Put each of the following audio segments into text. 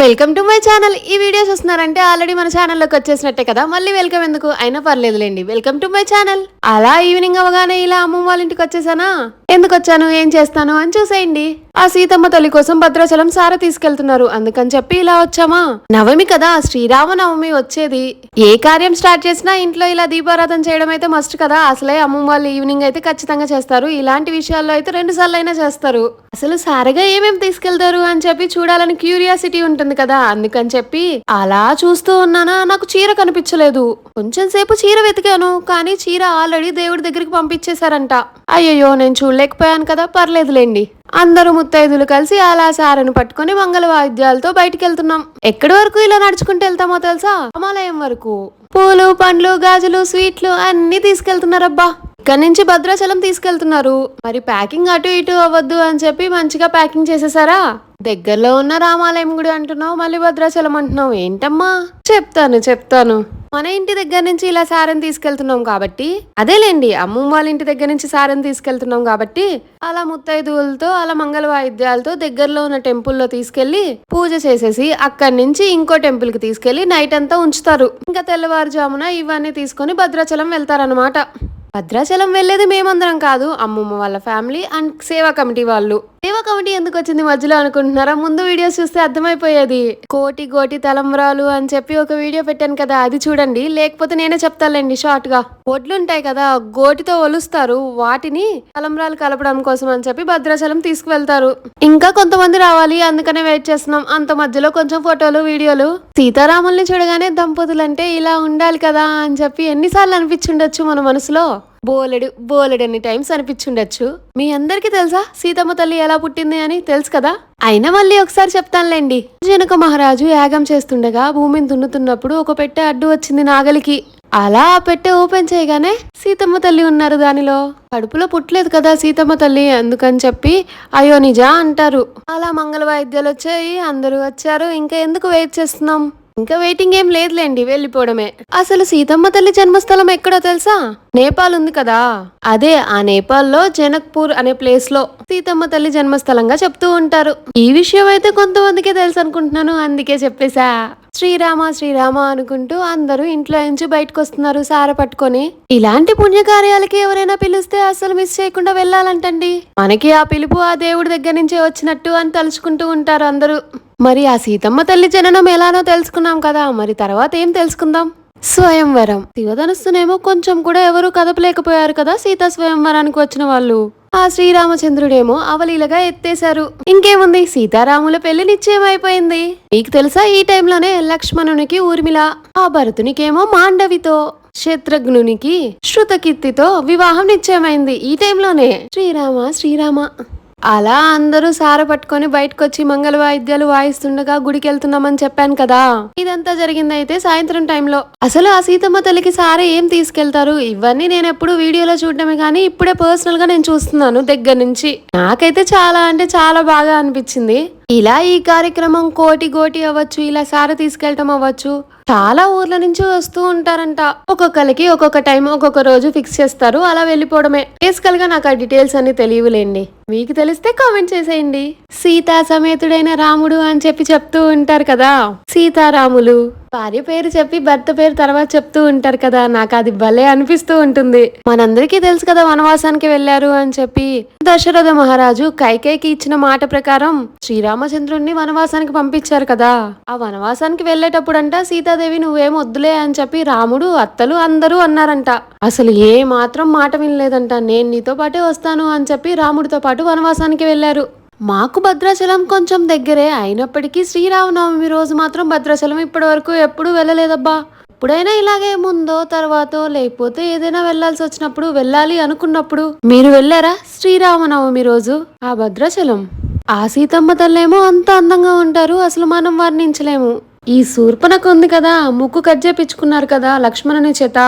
Welcome to my channel ఈ videos వస్తున్నారంటే already మన ఛానల్లోకి వచ్చేసినట్టే కదా. మళ్ళీ వెల్కమ్ ఎందుకు? అయినా పర్లేదులేండి. వెల్కమ్ టు మై ఛానల్ అలా ఈవినింగ్ అవగానే ఇలా అమ్మమ్మ వాళ్ళ ఇంటికి వచ్చేసానా? ఎందుకు వచ్చాను? ఏం చేస్తాను? అని చూసేయండి. ఆ సీతమ్మ తల్లి కోసం భద్రాచలం సార తీసుకెళ్తున్నారు. అందుకని చెప్పి ఇలా వచ్చామా? నవమి కదా శ్రీరామనవమి వచ్చేది. ఏ కార్యం స్టార్ట్ చేసినా ఇంట్లో ఇలా దీపారాధన చేయడం అయితే మస్ట్ కదా. అసలే అమ్మమ్మ వాళ్ళు ఈవినింగ్ అయితే ఖచ్చితంగా చేస్తారు. ఇలాంటి విషయాల్లో అయితే రెండు సార్లు అయినా చేస్తారు. అసలు సారగా ఏమేమి తీసుకెళ్తారు అని చెప్పి చూడాలని క్యూరియాసిటీ ఉంటుంది కదా. అందుకని చెప్పి అలా చూస్తూ ఉన్నానా? నాకు చీర కనిపించలేదు. కొంచెం సేపు చీర వెతికాను కానీ చీర ఆల్రెడీ దేవుడి దగ్గరికి పంపించేశారంట. అయ్యయ్యో నేను చూడలేకపోయాను కదా. పర్లేదులేండి. అందరూ ముత్తైదులు కలిసి అలా సారను పట్టుకొని మంగళ వాయిద్యాలతో బయటికి వెళ్తున్నాం ఎక్కడి వరకు ఇలా నడుచుకుంటూ వెళ్తామో తెలుసా? రామాలయం వరకు. పూలు పండ్లు గాజులు స్వీట్లు అన్ని తీసుకెళ్తున్నారబ్బా. ఇక్కడి నుంచి భద్రాచలం తీసుకెళ్తున్నారు. మరి ప్యాకింగ్ అటు ఇటు అవ్వద్దు అని చెప్పి మంచిగా ప్యాకింగ్ చేసేసారా? దగ్గరలో ఉన్న రామాలయం గుడి అంటున్నావు మళ్ళీ భద్రాచలం అంటున్నావు. ఏంటమ్మా? చెప్తాను చెప్తాను. మన ఇంటి దగ్గర నుంచి ఇలా సారని తీసుకెళ్తున్నాం కాబట్టి. అదేలేండి అమ్మమ్మ వాళ్ళ ఇంటి దగ్గర నుంచి సారని తీసుకెళ్తున్నాం కాబట్టి. అలా ముత్తైదువులతో అలా మంగళ వాయిద్యాలతో దగ్గరలో ఉన్న టెంపుల్లో తీసుకెళ్ళి పూజ చేసేసి అక్కడి నుంచి ఇంకో టెంపుల్కి తీసుకెళ్ళి నైట్ అంతా ఉంచుతారు. ఇంకా తెల్లవారుజామున ఇవన్నీ తీసుకొని భద్రాచలం వెళ్తారనమాట భద్రాచలం వెళ్ళేది మేమందరం కాదు. అమ్మమ్మ వాళ్ళ ఫ్యామిలీ అండ్ సేవా కమిటీ వాళ్ళు. సేవా కమిటీ ఎందుకు వచ్చింది మధ్యలో అనుకుంటున్నారా? ముందు వీడియోస్ చూస్తే అర్థమైపోయేది. కోటి కోటి తలంబ్రాలు అని చెప్పి ఒక వీడియో పెట్టాను కదా అది చూడండి. లేకపోతే నేనే చెప్తాలేండి షార్ట్గా ఒడ్లు ఉంటాయి కదా గోటితో ఒలుస్తారు. వాటిని తలంబ్రాలు కలపడం కోసం అని చెప్పి భద్రాచలం తీసుకువెళ్తారు. ఇంకా కొంతమంది రావాలి అందుకనే వెయిట్ చేస్తున్నాం. అంత మధ్యలో కొంచెం ఫోటోలు వీడియోలు. సీతారాముల్ని చూడగానే దంపతులంటే ఇలా ఉండాలి కదా అని చెప్పి ఎన్నిసార్లు అనిపించుండొచ్చు మన మనసులో. బోలెడు బోలెడన్ని టైమ్స్ అనిపించుండొచ్చు. మీ అందరికీ తెలుసా? సీతమ్మ తల్లి ఎలా పుట్టింది అని తెలుసు కదా? అయినా మళ్ళీ ఒకసారి చెప్తానులేండి. జనక మహారాజు యాగం చేస్తుండగా భూమిని దున్నుతున్నప్పుడు ఒక పెట్టె అడ్డు వచ్చింది నాగలికి. అలా ఆ పెట్టె ఓపెన్ చేయగానే సీతమ్మ తల్లి ఉన్నారు దానిలో. కడుపులో పుట్టలేదు కదా సీతమ్మ తల్లి అందుకని చెప్పి అయ్యో నిజా అంటారు. అలా మంగళ వాయిద్యాలు వచ్చాయి అందరూ వచ్చారు ఇంకా ఎందుకు వెయిట్ చేస్తున్నాం? ఇంకా వెయిటింగ్ ఏం లేదులేండి వెళ్ళిపోవడమే. అసలు సీతమ్మ తల్లి జన్మస్థలం ఎక్కడో తెలుసా? నేపాల్ ఉంది కదా. అదే ఆ నేపాల్లో జనక్పూర్ అనే ప్లేస్లో సీతమ్మ తల్లి జన్మస్థలంగా చెప్తూ ఉంటారు. ఈ విషయం అయితే కొంతమందికే తెలుసు అనుకుంటున్నాను అందుకే చెప్పేశా. శ్రీరామ శ్రీరామ అనుకుంటూ అందరూ ఇంట్లో నుంచి బయటకు వస్తున్నారు సార పట్టుకొని. ఇలాంటి పుణ్యకార్యాలకి ఎవరైనా పిలిస్తే అసలు మిస్ చేయకుండా వెళ్ళాలంటండి. మనకి ఆ పిలుపు ఆ దేవుడి దగ్గర నుంచే వచ్చినట్టు అని తలుచుకుంటూ ఉంటారు అందరూ. మరి ఆ సీతమ్మ తల్లి జననం ఎలానో తెలుసుకున్నాం కదా మరి తర్వాత ఏం తెలుసుకుందాం? స్వయంవరం. శివధనుస్సునేమో కొంచెం కూడా ఎవరు కదపలేకపోయారు కదా సీతా స్వయంవరానికి వచ్చిన వాళ్ళు. ఆ శ్రీరామచంద్రుడేమో అవలీలగా ఎత్తేశారు. ఇంకేముంది? సీతారాముల పెళ్ళి నిశ్చయమైపోయింది మీకు తెలుసా ఈ టైంలోనే లక్ష్మణునికి ఊర్మిళ ఆ భరతునికేమో మాండవితో శత్రుఘ్నునికి శృతకీర్తితో వివాహం నిశ్చయమైంది ఈ టైంలోనే. శ్రీరామ శ్రీరామ. అలా అందరూ సార పట్టుకొని బయటకు వచ్చి మంగళ వాయిద్యాలు వాయిస్తుండగా గుడికి వెళ్తున్నామని చెప్పాను కదా. ఇదంతా జరిగింది అయితే సాయంత్రం టైంలో. అసలు ఆ సీతమ్మ తల్లికి సార ఏం తీసుకెళ్తారు? ఇవన్నీ నేను ఎప్పుడు వీడియోలో చూడడమే కానీ ఇప్పుడే పర్సనల్గా నేను చూస్తున్నాను దగ్గర నుంచి. నాకైతే చాలా అంటే చాలా బాగా అనిపించింది. ఇలా ఈ కార్యక్రమం కోటి కోటి అవ్వచ్చు ఇలా సార తీసుకెళ్ళటం అవ్వచ్చు. చాలా ఊర్ల నుంచి వస్తూ ఉంటారంట. ఒక్కొక్కరికి ఒక్కొక్క టైం ఒక్కొక్క రోజు ఫిక్స్ చేస్తారు. అలా వెళ్ళిపోవడమే. బేసికల్గా నాకు ఆ డీటెయిల్స్ అన్ని తెలియవులేండి. మీకు తెలిస్తే కామెంట్ చేసేయండి. సీతా సమేతుడైన రాముడు అని చెప్పి చెప్తూ ఉంటారు కదా. సీతారాములు. భార్య పేరు చెప్పి భర్త పేరు తర్వాత చెప్తూ ఉంటారు కదా నాకు అది భలే అనిపిస్తూ ఉంటుంది. మనందరికీ తెలుసు కదా వనవాసానికి వెళ్ళారు అని చెప్పి. దశరథ మహారాజు కైకేయికి ఇచ్చిన మాట ప్రకారం శ్రీరామచంద్రుణ్ణి వనవాసానికి పంపించారు కదా. ఆ వనవాసానికి వెళ్ళేటప్పుడంట సీతాదేవి నువ్వేం వద్దులే అని చెప్పి రాముడు అత్తలు అందరూ అన్నారంట. అసలు ఏ మాత్రం మాట వినలేదంట. నేను నీతో పాటే వస్తాను అని చెప్పి రాముడితో పాటు వనవాసానికి వెళ్ళారు మాకు భద్రాచలం కొంచెం దగ్గరే. అయినప్పటికీ శ్రీరామనవమి రోజు మాత్రం భద్రాచలం ఇప్పటి వరకు ఎప్పుడూ వెళ్ళలేదబ్బా. ఎప్పుడైనా ఇలాగే ముందో తర్వాతో లేకపోతే ఏదైనా వెళ్ళాల్సి వచ్చినప్పుడు వెళ్ళాలి అనుకున్నప్పుడు. మీరు వెళ్ళారా శ్రీరామనవమి రోజు? ఆ భద్రాచలం. ఆ సీతమ్మ తల్లేమో అంత అందంగా ఉంటారు అసలు మనం వర్ణించలేము. ఈ శూర్పణకు ఉంది కదా ముక్కు కట్ చేపించుకున్నారు కదా లక్ష్మణుని చేత.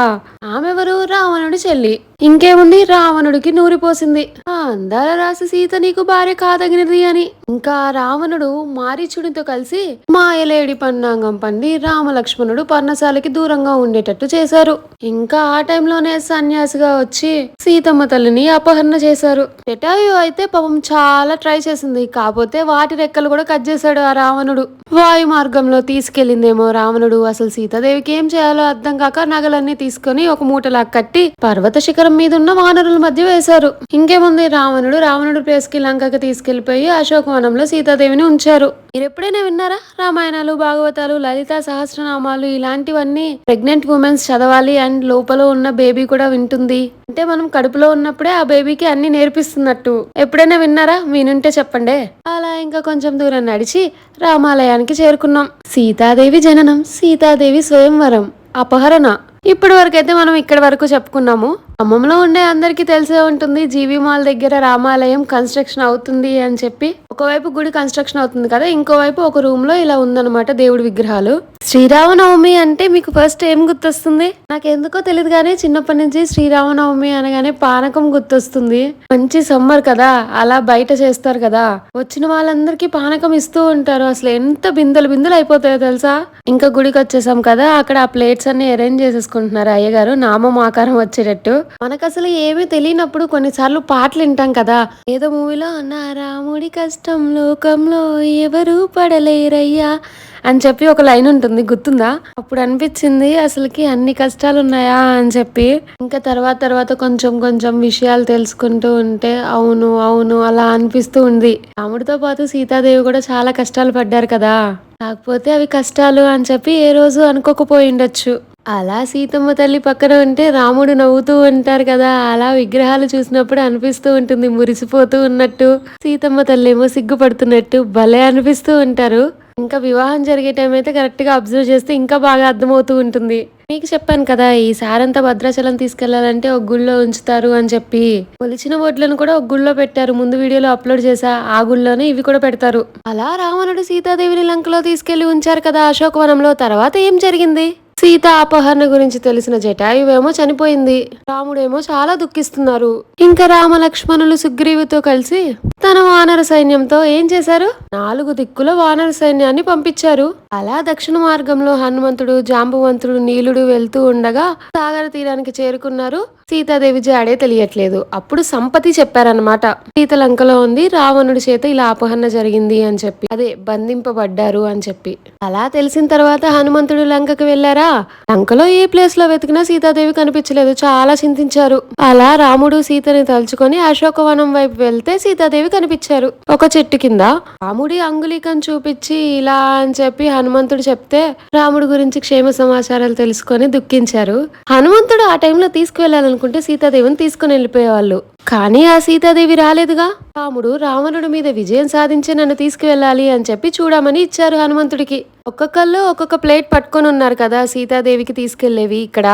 ఆమెవరు? రావణుడి చెల్లి. ఇంకేముంది? రావణుడికి నూరిపోసింది ఆ అందాల రాసి సీత నీకు భార్య కాదగినది అని. ఇంకా రావణుడు మారీచుడితో కలిసి మాయలేడి పన్నాంగం పండి రామలక్ష్మణుడు పర్ణశాలకి దూరంగా ఉండేటట్టు చేశారు. ఇంకా ఆ టైంలోనే సన్యాసిగా వచ్చి సీతమ్మ తల్లిని అపహరణ చేశారు. జటాయు అయితే పాపం చాలా ట్రై చేసింది. కాకపోతే వాటి రెక్కలు కూడా కట్ చేశాడు ఆ రావణుడు. వాయు మార్గంలో తీసుకెళ్ళిందేమో రావణుడు. అసలు సీతాదేవికి ఏం చేయాలో అర్థం కాక నగలన్నీ తీసుకొని ఒక మూటలా కట్టి పర్వత శిఖరం మీద ఉన్న వానరుల మధ్య వేశారు. ఇంకేముంది రావణుడు రావణుడు ప్లేస్కి లంకకి తీసుకెళ్ళిపోయి అశోకవనంలో సీతాదేవిని ఉంచారు. మీరు ఎప్పుడైనా విన్నారా? రామాయణాలు భాగవతాలు లలిత సహస్రనామాలు ఇలాంటివన్నీ ప్రెగ్నెంట్ ఉమెన్స్ చదవాలి అండ్ లోపల ఉన్న బేబీ కూడా వింటుంది. అంటే మనం కడుపులో ఉన్నప్పుడే ఆ బేబీకి అన్ని నేర్పిస్తున్నట్టు. ఎప్పుడైనా విన్నారా? వినుంటే చెప్పండి. అలా ఇంకా కొంచెం దూరం నడిచి రామాలయానికి చేరుకున్నాం. సీతాదేవి జననం సీతాదేవి స్వయంవరం అపహరణ. ఇప్పటి వరకు అయితే మనం ఇక్కడ వరకు చెప్పుకున్నాము. ఖమ్మంలో ఉండే అందరికీ తెలిసే ఉంటుంది జీవి మాల్ దగ్గర రామాలయం కన్స్ట్రక్షన్ అవుతుంది అని చెప్పి. ఒకవైపు గుడి కన్స్ట్రక్షన్ అవుతుంది కదా ఇంకోవైపు ఒక రూమ్లో ఇలా ఉందన్నమాట దేవుడి విగ్రహాలు. శ్రీరామనవమి అంటే మీకు ఫస్ట్ ఏం గుర్తొస్తుంది? నాకు ఎందుకో తెలియదు కానీ చిన్నప్పటి నుంచి శ్రీరామనవమి అనగానే పానకం గుర్తొస్తుంది. మంచి సమ్మర్ కదా అలా బయట చేస్తారు కదా. వచ్చిన వాళ్ళందరికీ పానకం ఇస్తూ ఉంటారు. అసలు ఎంత బిందెలు బిందెలు అయిపోతాయో తెలుసా? ఇంకా గుడికి వచ్చేసాం కదా అక్కడ ఆ ప్లేట్స్ అన్ని అరేంజ్ చేసేసుకుంటున్నారు అయ్యగారు. నామం ఆకారం వచ్చేటట్టు. మనకు అసలు ఏమీ తెలియనప్పుడు కొన్నిసార్లు పాటలు వింటాం కదా. ఏదో మూవీలో నా రాముడి కష్టం లోకంలో ఎవరు పడలేరయ్యా అని చెప్పి ఒక లైన్ ఉంటుంది గుర్తుందా? అప్పుడు అనిపించింది అసలుకి అన్ని కష్టాలు ఉన్నాయా అని చెప్పి. ఇంకా తర్వాత తర్వాత కొంచెం కొంచెం విషయాలు తెలుసుకుంటూ ఉంటే అవును అవును అలా అనిపిస్తూ ఉంది. రాముడితో పాటు సీతాదేవి కూడా చాలా కష్టాలు పడ్డారు కదా. కాకపోతే అవి కష్టాలు అని చెప్పి ఏ రోజు అనుకోకపోయి ఉండొచ్చు. అలా సీతమ్మ తల్లి పక్కన ఉంటే రాముడు నవ్వుతూ ఉంటారు కదా అలా విగ్రహాలు చూసినప్పుడు అనిపిస్తూ ఉంటుంది మురిసిపోతూ ఉన్నట్టు. సీతమ్మ తల్లి ఏమో సిగ్గుపడుతున్నట్టు భలే అనిపిస్తూ ఉంటారు. ఇంకా వివాహం జరిగే టైం అయితే కరెక్ట్గా అబ్జర్వ్ చేస్తే ఇంకా బాగా అర్థమవుతూ ఉంటుంది. మీకు చెప్పాను కదా ఈ సారంతా భద్రాచలం తీసుకెళ్ళాలంటే ఒక గుళ్ళో ఉంచుతారు అని చెప్పి. కొలిచిన ఓట్లను కూడా ఒక గుళ్ళో పెట్టారు ముందు వీడియోలో అప్లోడ్ చేసా ఆ గుళ్ళోనే ఇవి కూడా పెడతారు. అలా రావణుడు సీతాదేవిని లంకలో తీసుకెళ్ళి ఉంచారు కదా అశోకవనంలో తర్వాత ఏం జరిగింది? సీత అపహరణ గురించి తెలిసిన జటాయువేమో చనిపోయింది. రాముడేమో చాలా దుఃఖిస్తున్నారు. ఇంకా రామ లక్ష్మణులు సుగ్రీవుతో కలిసి తన వానర సైన్యంతో ఏం చేశారు? నాలుగు దిక్కుల వానర సైన్యాన్ని పంపించారు. అలా దక్షిణ మార్గంలో హనుమంతుడు జాంబవంతుడు నీలుడు వెళ్తూ ఉండగా సాగర తీరానికి చేరుకున్నారు. సీతాదేవి జాడే తెలియట్లేదు. అప్పుడు సంపతి చెప్పారనమాట సీత లంకలో ఉంది రావణుడి చేత ఇలా అపహరణ జరిగింది అని చెప్పి. అదే బంధింపబడ్డారు అని చెప్పి. అలా తెలిసిన తర్వాత హనుమంతుడు లంకకు వెళ్ళారా లంకలో ఏ ప్లేస్లో వెతికినా సీతాదేవి కనిపించలేదు చాలా చింతించారు. అలా రాముడు సీతని తలుచుకొని అశోకవనం వైపు వెళ్తే సీతాదేవి కనిపించారు. ఒక చెట్టు కింద రాముడి అంగుళికం చూపించి ఇలా అని చెప్పి హనుమంతుడు చెప్తే రాముడు గురించి క్షేమ సమాచారాలు తెలుసుకొని దుఃఖించారు. హనుమంతుడు ఆ టైంలో అనుకుంటే సీతాదేవిని తీసుకుని వెళ్ళిపోయేవాళ్ళు. కానీ ఆ సీతాదేవి రాలేదుగా. రాముడు రావణుడి మీద విజయం సాధించి నన్ను తీసుకువెళ్ళాలి అని చెప్పి చూడమని ఇచ్చారు హనుమంతుడికి. ఒక్కొక్కళ్ళు ఒక్కొక్క ప్లేట్ పట్టుకొని ఉన్నారు కదా సీతాదేవికి తీసుకెళ్ళేవి ఇక్కడ.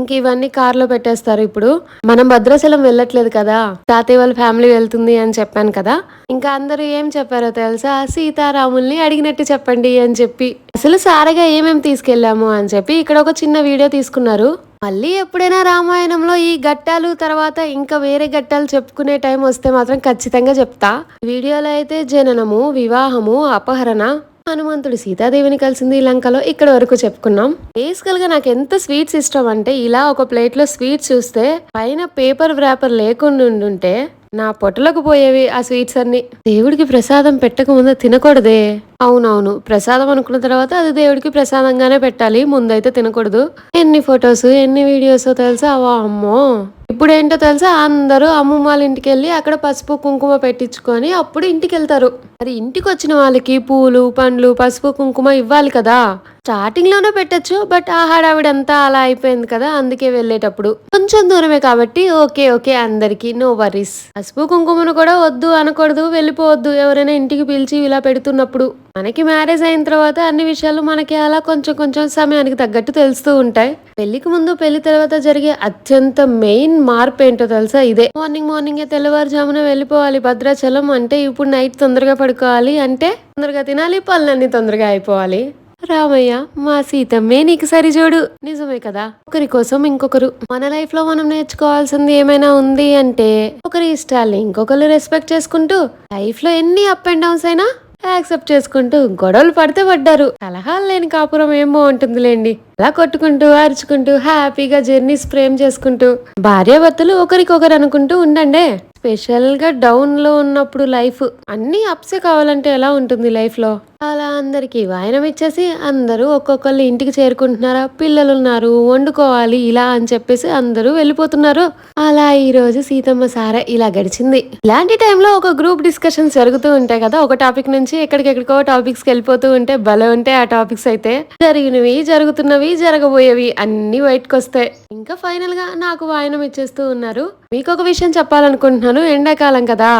ఇంక ఇవన్నీ కార్లో పెట్టేస్తారు ఇప్పుడు. మనం భద్రాచలం వెళ్ళట్లేదు కదా. తాతయ్య వాళ్ళ ఫ్యామిలీ వెళ్తుంది అని చెప్పాను కదా. ఇంకా అందరూ ఏం చెప్పారో తెలుసా? సీతారాముల్ని అడిగినట్టు చెప్పండి అని చెప్పి. అసలు సారగా ఏమేమి తీసుకెళ్ళాము అని చెప్పి ఇక్కడ ఒక చిన్న వీడియో తీసుకున్నారు. మళ్ళీ ఎప్పుడైనా రామాయణంలో ఈ ఘట్టాలు తర్వాత ఇంకా వేరే ఘట్టాలు చెప్పుకునే టైం వస్తే మాత్రం ఖచ్చితంగా చెప్తా. వీడియోలో అయితే జననము వివాహము అపహరణ హనుమంతుడు సీతాదేవిని కలిసింది లంకలో ఇక్కడ వరకు చెప్పుకున్నాం. బేసికల్గా నాకు ఎంత స్వీట్స్ ఇష్టం అంటే ఇలా ఒక ప్లేట్లో స్వీట్స్ చూస్తే పైన పేపర్ వ్రాపర్ లేకుండా ఉండుంటే నా పొట్టలకు పోయేవి ఆ స్వీట్స్ అన్ని. దేవుడికి ప్రసాదం పెట్టక ముందు తినకూడదే? అవునవును. ప్రసాదం అనుకున్న తర్వాత అది దేవుడికి ప్రసాదంగానే పెట్టాలి. ముందైతే తినకూడదు. ఎన్ని ఫొటోస్ ఎన్ని వీడియోస్ తెలుసా? అమ్మో ఇప్పుడు ఏంటో తెలుసా? అందరూ అమ్మమ్మ వాళ్ళ ఇంటికి వెళ్ళి అక్కడ పసుపు కుంకుమ పెట్టించుకొని అప్పుడు ఇంటికి వెళ్తారు మరి ఇంటికి వచ్చిన వాళ్ళకి పూలు పండ్లు పసుపు కుంకుమ ఇవ్వాలి కదా? స్టార్టింగ్లోనే పెట్టచ్చు బట్ ఆ హడావిడంతా అలా అయిపోయింది కదా అందుకే వెళ్ళేటప్పుడు. కొంచెం దూరమే కాబట్టి ఓకే ఓకే అందరికి నో వరీస్ పసుపు కుంకుమను కూడా వద్దు అనకూడదు వెళ్ళిపోవద్దు ఎవరైనా ఇంటికి పిలిచి ఇలా పెడుతున్నప్పుడు. మనకి మ్యారేజ్ అయిన తర్వాత అన్ని విషయాలు మనకి అలా కొంచెం కొంచెం సమయానికి తగ్గట్టు తెలుస్తూ ఉంటాయి. పెళ్ళికి ముందు పెళ్ళి తర్వాత జరిగే అత్యంత మెయిన్ మార్పు ఏంటో తెలుసా? ఇదే. మార్నింగ్ మార్నింగ్ తెల్లవారుజామున వెళ్ళిపోవాలి. భద్రాచలం అంటే ఇప్పుడు నైట్ తొందరగా పడుకోవాలి అంటే తొందరగా తినాలి పనులన్నీ తొందరగా అయిపోవాలి. రామయ్య మా సీతమ్మే నీకు సరిజోడు. నిజమే కదా? ఒకరి కోసం ఇంకొకరు. మన లైఫ్లో మనం నేర్చుకోవాల్సింది ఏమైనా ఉంది అంటే ఒకరి ఇష్టాల్ని ఇంకొకరు రెస్పెక్ట్ చేసుకుంటూ లైఫ్లో ఎన్ని అప్ అండ్ డౌన్స్ అయినా యాక్సెప్ట్ చేసుకుంటూ గొడవలు పడితే పడ్డారు. కలహాలు లేని కాపురం ఏం బాగుంటుందిలేండి అలా కొట్టుకుంటూ అరుచుకుంటూ హ్యాపీగా జర్నీస్ ప్రేమ్ చేసుకుంటూ భార్యాభర్తలు ఒకరికొకరు అనుకుంటూ ఉండండి. స్పెషల్గా డౌన్లో ఉన్నప్పుడు లైఫ్ అన్ని అప్సే కావాలంటే ఎలా ఉంటుంది లైఫ్లో అలా అందరికీ వాయనం ఇచ్చేసి అందరూ ఒక్కొక్కళ్ళు ఇంటికి చేరుకుంటున్నారా పిల్లలు ఉన్నారు వండుకోవాలి ఇలా అని చెప్పేసి అందరూ వెళ్ళిపోతున్నారు. అలా ఈ రోజు సీతమ్మ సారా ఇలా గడిచింది. ఇలాంటి టైంలో ఒక గ్రూప్ డిస్కషన్స్ జరుగుతూ ఉంటాయి కదా ఒక టాపిక్ నుంచి ఎక్కడికెక్కడికో టాపిక్స్ వెళ్ళిపోతూ ఉంటే భలే ఉంటాయి ఆ టాపిక్స్ అయితే. జరిగినవి జరుగుతున్నవి జరగబోయేవి అన్ని బయటకు వస్తాయి ఇంకా ఫైనల్గా నాకు వాయనం ఇచ్చేస్తూ ఉన్నారు. మీకు ఒక విషయం చెప్పాలనుకుంటున్నాను ఎండాకాలం కదా.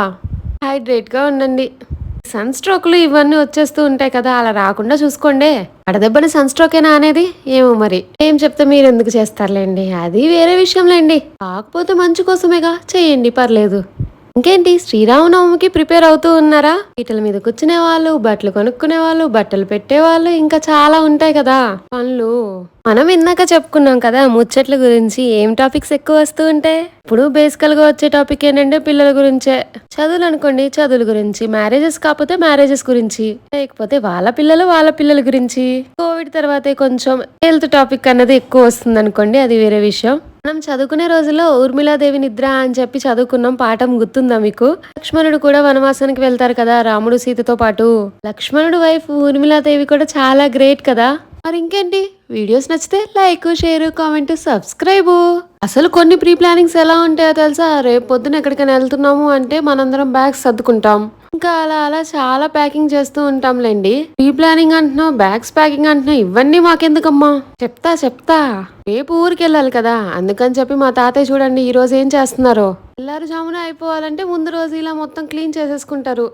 హైడ్రేట్గా ఉండండి. సన్ స్ట్రోక్లు ఇవన్నీ వచ్చేస్తూ ఉంటాయి కదా అలా రాకుండా చూసుకోండి. అడదెబ్బని సన్ స్ట్రోకేనా అనేది? ఏమో మరి. ఏం చెప్తే మీరు ఎందుకు చేస్తారులేండి? అది వేరే విషయంలేండి. కాకపోతే మంచి కోసమేగా? చేయండి పర్లేదు. ఇంకేంటి? శ్రీరామనవమికి ప్రిపేర్ అవుతూ ఉన్నారా? పీటల మీద కూర్చునే వాళ్ళు బట్టలు కొనుక్కునే వాళ్ళు బట్టలు పెట్టేవాళ్ళు ఇంకా చాలా ఉంటాయి కదా. పనులు మనం ఇందాక చెప్పుకున్నాం కదా ముచ్చట్ల గురించి ఏం టాపిక్స్ ఎక్కువ వస్తూ ఉంటాయి ఇప్పుడు బేసికల్గా వచ్చే టాపిక్ ఏంటంటే పిల్లల గురించే. చదువులు అనుకోండి చదువుల గురించి మ్యారేజెస్ కాకపోతే మ్యారేజెస్ గురించి లేకపోతే వాళ్ళ పిల్లలు వాళ్ళ పిల్లల గురించి. కోవిడ్ తర్వాతే కొంచెం హెల్త్ టాపిక్ అన్నది ఎక్కువ వస్తుంది అనుకోండి అది వేరే విషయం. మనం చదువుకునే రోజుల్లో ఊర్మిళాదేవి నిద్ర అని చెప్పి చదువుకున్నాం పాఠం గుర్తుందా మీకు? లక్ష్మణుడు కూడా వనవాసానికి వెళ్తారు కదా రాముడు సీతతో పాటు. లక్ష్మణుడు వైఫ్ ఊర్మిళాదేవి కూడా చాలా గ్రేట్ కదా. మరి ఇంకేంటి? వీడియోస్ నచ్చితే లైక్ షేర్ కామెంట్ సబ్స్క్రైబ్. అసలు కొన్ని ప్రీ ప్లానింగ్స్ ఎలా ఉంటాయో తెలుసా? రేపు పొద్దున ఎక్కడికైనా వెళ్తున్నాము అంటే మనందరం బ్యాగ్స్ సర్దుకుంటాం. ఇంకా అలా అలా చాలా ప్యాకింగ్ చేస్తూ ఉంటాంలేండి. ప్రీ ప్లానింగ్ అంటున్నావు బ్యాగ్స్ ప్యాకింగ్ అంటున్నావు ఇవన్నీ మాకెందుకమ్మా? చెప్తా చెప్తా. రేపు ఊరికి వెళ్ళాలి కదా అందుకని చెప్పి మా తాతయ్య చూడండి ఈ రోజు ఏం చేస్తున్నారో. తెల్లారుజామున అయిపోవాలంటే ముందు రోజు ఇలా మొత్తం క్లీన్ చేసేసుకుంటారు.